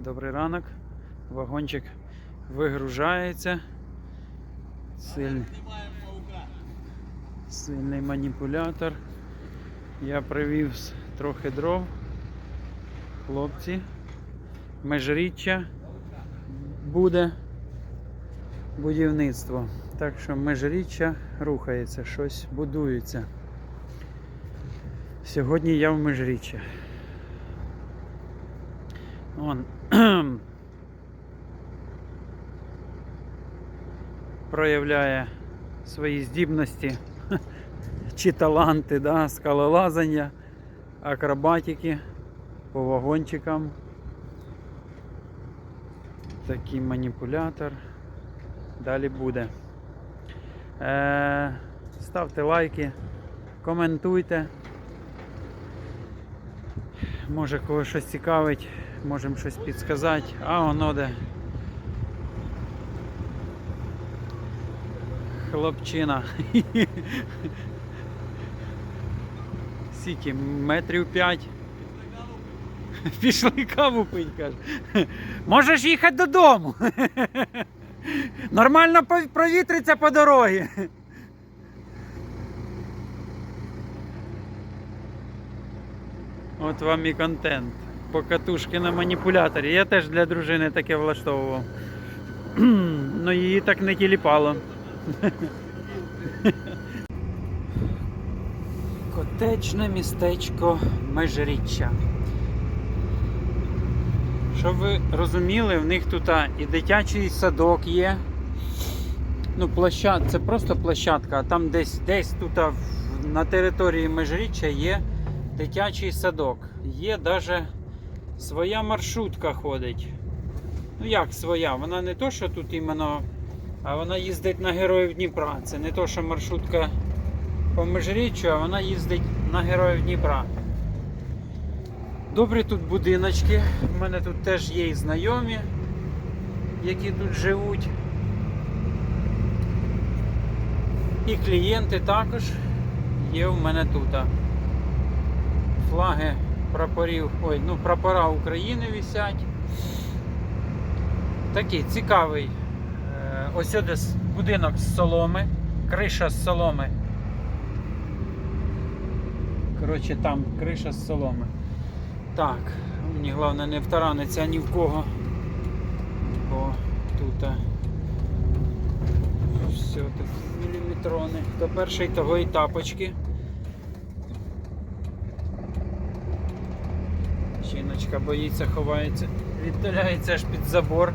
Добрий ранок. Вагончик вигружається. Сильний, сильний маніпулятор. Я привіз трохи дров. Хлопці. Межріччя буде будівництво. Так що межріччя рухається, щось будується. Сьогодні я в межріччя. Он проявляє свої здібності чи таланти, да, скалолазання, акробатики по вагончикам. Такий маніпулятор. Далі буде. Е, ставте лайки, коментуйте. Може кого щось цікавить, можемо щось підсказати. А воно де. Хлопчина. Скільки? Метрів п'ять. Пішли каву пить, каже. Можеш їхати додому. Нормально провітриться по дорозі. От вам і контент. Покатушки на маніпуляторі. Я теж для дружини таке влаштовував. Ну її так не тіліпало. Котечне містечко Межріччя. Щоб ви розуміли, в них тут і дитячий садок є. Ну, площад, це просто площадка, а там десь десь тут на території Межріччя є дитячий садок. Є навіть своя маршрутка ходить. Ну як своя? Вона не то, що тут іменно, а вона їздить на Героїв Дніпра. Це не то, що маршрутка по Межріччю, а вона їздить на Героїв Дніпра. Добрі тут будиночки. У мене тут теж є і знайомі, які тут живуть. І клієнти також є у мене тут. Флаги прапорів, ой, ну прапора України висять. Такий цікавий. Е, Ось десь будинок з соломи, криша з соломи. Коротше, там криша з соломи. Так, мені головне не втараниться ні в кого. Бо тут все так міліметрони. Хто перший, того і тапочки. Жіночка боїться, ховається, віддаляється аж під забор.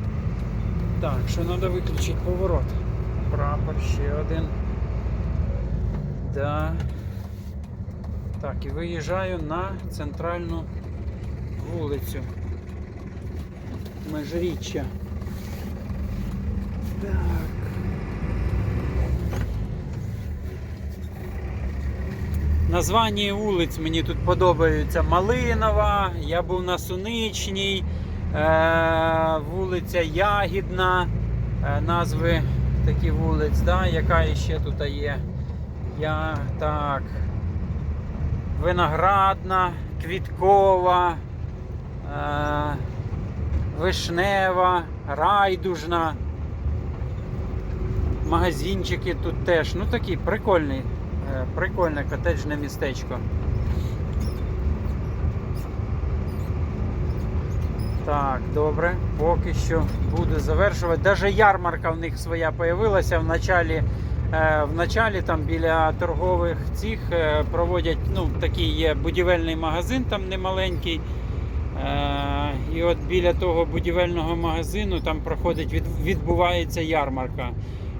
Так, що треба виключити поворот. Прапор ще один. Да. Так, і виїжджаю на центральну вулицю. Межріччя. Так. Названня вулиць мені тут подобаються. Малинова, я був на Суничній, е, вулиця Ягідна, е, назви такі вулиць, да? яка ще тут є. Я так. Виноградна, Квіткова, е, Вишнева, Райдужна. Магазинчики тут теж. Ну такий прикольний, прикольне котеджне містечко. Так, добре, поки що буду завершувати. Даже ярмарка в них своя появилася в началі. Е, В началі там біля торгових цих е, проводять ну, такий є будівельний магазин, там немаленький. Е, І от біля того будівельного магазину там проходить, відбувається ярмарка.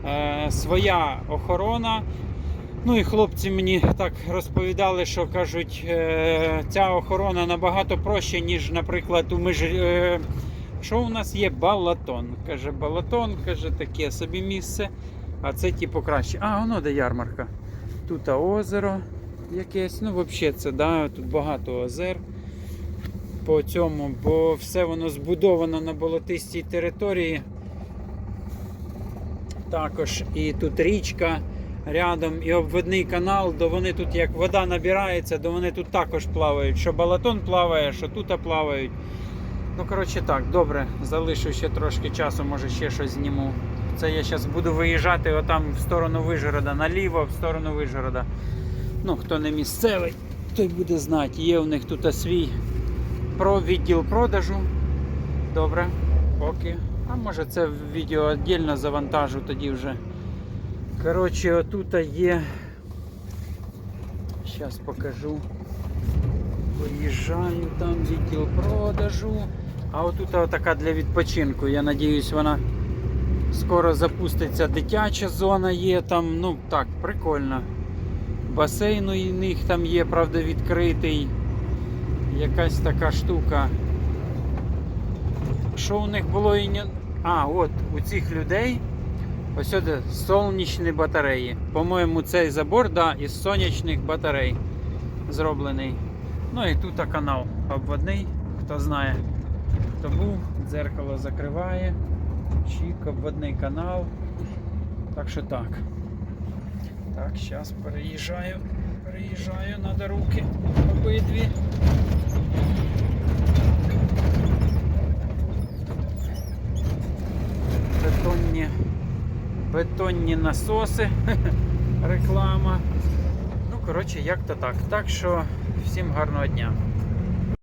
Е, Своя охорона. Ну і хлопці мені так розповідали, що кажуть, е, ця охорона набагато проще, ніж, наприклад, у меж... е, що у нас є балатон. Каже, балатон, каже, таке собі місце. А це типу краще. А, воно де ярмарка. Тут озеро якесь. Ну, взагалі, це да, тут багато озер по цьому, бо все воно збудовано на болотистій території. Також і тут річка рядом, і обводний канал, то вони тут як вода набирається, то вони тут також плавають. Що балатон плаває, що тут плавають. Ну, коротше, так, добре, залишу ще трошки часу, може ще щось зніму. Це я зараз буду виїжджати отам в сторону Вижгорода, наліво, в сторону Вижгорода. Ну, хто не місцевий, той буде знати. Є у них тут свій про відділ продажу. Добре, поки. А може це відео віддільно завантажу тоді вже. Коротше, отут є. Зараз покажу. Виїжджаю, там відділ продажу. А отут така для відпочинку. Я надіюсь, вона скоро запуститься. Дитяча зона є там. Ну так, прикольно. Басейн у них там є, правда, відкритий. Якась така штука. Що у них було і не. А, от у цих людей ось сюди сонячні батареї. По-моєму, цей забор да, із сонячних батарей зроблений. Ну і тут канал обводний, хто знає, хто був, дзеркало закриває. Чік, обводний канал. Так що так. Так, зараз переїжджаю. Переїжджаю, надо руки обидві. Бетонні, бетонні насоси. Реклама. Ну, коротше, як то так. Так що всім гарного дня.